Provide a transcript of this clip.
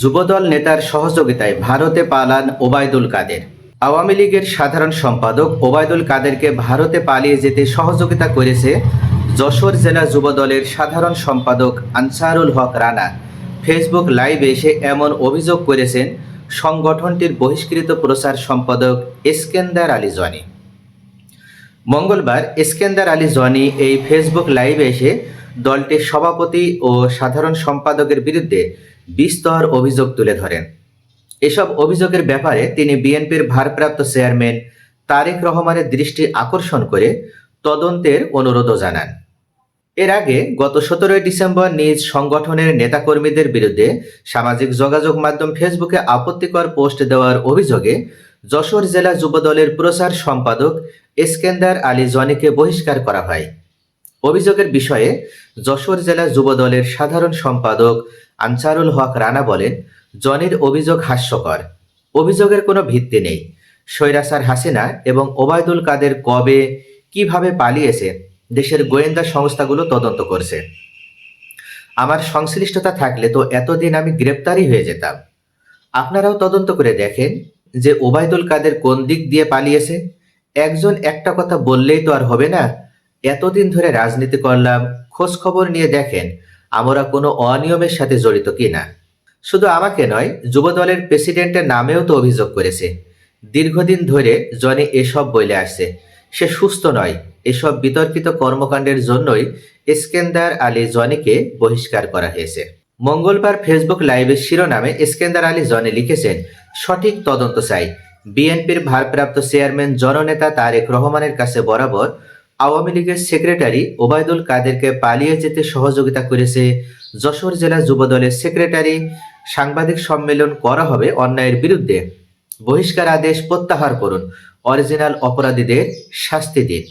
যুবদল নেতার সহযোগিতায় ভারতে পালান ওবায়দুল কাদের। আওয়ামী লীগের সাধারণ সম্পাদক ওবায়দুল কাদেরকে ভারতে পালিয়ে যেতে সহযোগিতা করেছে যশোর জেলা যুবদলের সাধারণ সম্পাদক আনসারুল হক রানা। ফেসবুক লাইভে এসে এমন অভিযোগ করেছেন, সংগঠনটির বহিষ্কৃত প্রচার সম্পাদক এসকেন্দার আলী জনি মঙ্গলবার ইস্কেন্দার আলী জনি এই ফেসবুক লাইভে এসে দলটির সভাপতি ও সাধারণ সম্পাদকের বিরুদ্ধে বিস্তর অভিযোগ তুলে ধরেন। এসব অভিযোগের ব্যাপারে তিনি বিএনপির ভারপ্রাপ্ত চেয়ারম্যান তারেক রহমানের দৃষ্টি আকর্ষণ করে তদন্তের অনুরোধও জানান। এর আগে গত সতেরোই ডিসেম্বর নিজ সংগঠনের নেতাকর্মীদের বিরুদ্ধে সামাজিক যোগাযোগ মাধ্যম ফেসবুকে আপত্তিকর পোস্ট দেওয়ার অভিযোগে যশোর জেলা যুবদলের প্রচার সম্পাদক এসকেন্দার আলী জনিকে বহিষ্কার করা হয়। অভিযোগের বিষয়ে যশোর জেলা যুবদলের সাধারণ সম্পাদক আনসারুল হক রানা বলেন, জনির অভিযোগ হাস্যকর। অভিযোগের কোনো ভিত্তি নেই। সৈরাসার হাসিনা এবং ওবায়দুল কাদের কবে, কীভাবে পালিয়েছে, দেশের গোয়েন্দা সংস্থাগুলো তদন্ত করছে। আমার সংশ্লিষ্টতা থাকলে তো এতদিন আমি গ্রেপ্তারই হয়ে যেতাম। আপনারাও তদন্ত করে দেখেন যে ওবায়দুল কাদের কোন দিক দিয়ে পালিয়েছে। একজন একটা কথা বললেই তো আর হবে না। এতদিন ধরে রাজনীতি করলাম, খোঁজ খবর নিয়ে দেখেন আমরা কোনো অনিয়মের সাথে জড়িত কিনা। শুধু আমাকে নয় যুবদলের প্রেসিডেন্টের নামেও তো অভিযোগ করেছে। দীর্ঘদিন ধরে জনি এসব বলে আসছে। সে সুস্থ নয়, এসব বিতর্কিত কর্মকাণ্ডের জন্যই ইস্কেন্দার আলী জনিকে বহিষ্কার করা হয়েছে। মঙ্গলবার ফেসবুক লাইভের শিরোনামে ইস্কেন্দার আলী জনি লিখেছেন, সঠিক তদন্ত চাই। বিএনপির ভারপ্রাপ্ত চেয়ারম্যান, জননেতা তারেক রহমানের কাছে বরাবর আওয়ামী লীগের সেক্রেটারি ওবায়দুল কাদেরকে পালিয়ে যেতে সহযোগিতা করেছে যশোর জেলা যুবদলের সেক্রেটারি। সাংবাদিক সম্মেলন করা হবে অন্যায়ের বিরুদ্ধে। বহিষ্কার আদেশ প্রত্যাহার করুন। অরিজিনাল অপরাধীদের শাস্তি দিন।